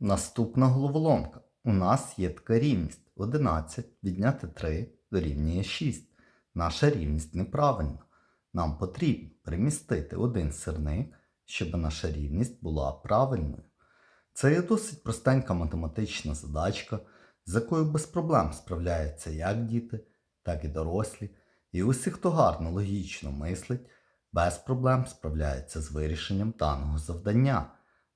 Наступна головоломка. У нас є така рівність. 11 відняти 3 дорівнює 6. Наша рівність неправильна. Нам потрібно перемістити один сирник, щоб наша рівність була правильною. Це є досить простенька математична задачка, з якою без проблем справляються як діти, так і дорослі. І усі, хто гарно логічно мислить, без проблем справляється з вирішенням даного завдання.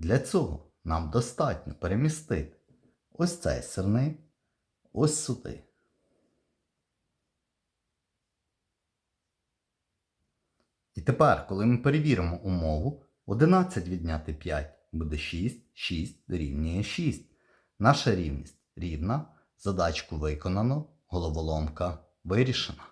Для цього нам достатньо перемістити ось цей сирник ось сюди. І тепер, коли ми перевіримо умову, 11 відняти 5 буде 6, 6 дорівнює 6. Наша рівність рівна, задачку виконано, головоломка вирішена.